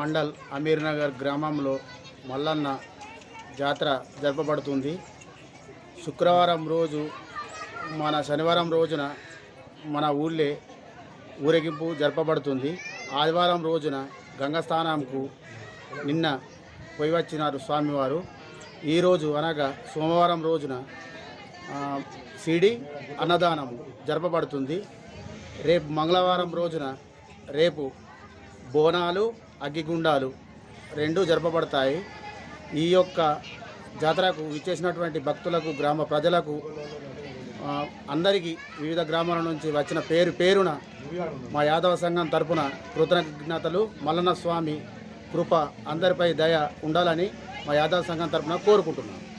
మండల్ అమీర్నగర్ గ్రామంలో మల్లన్న జాతర జరపబడుతుంది. శుక్రవారం రోజు మన శనివారం రోజున మన ఊళ్ళే ఊరేగింపు జరపబడుతుంది. ఆదివారం రోజున గంగస్థానంకు నిన్న పోయి వచ్చినారు స్వామివారు. ఈరోజు అనగా సోమవారం రోజున సిడి అన్నదానము జరపబడుతుంది. రేపు మంగళవారం రోజున రేపు బోనాలు అగ్గిగుండాలు రెండు జరపబడతాయి. ఈ యొక్క జాతరకు ఇచ్చేసినటువంటి భక్తులకు గ్రామ ప్రజలకు అందరికీ వివిధ గ్రామాల నుంచి వచ్చిన పేరు పేరున మా యాదవ సంఘం తరపున కృతజ్ఞతలు మల్లన్న స్వామి కృప అందరిపై దయ ఉండాలని మా యాదవ సంఘం తరపున కోరుకుంటున్నాను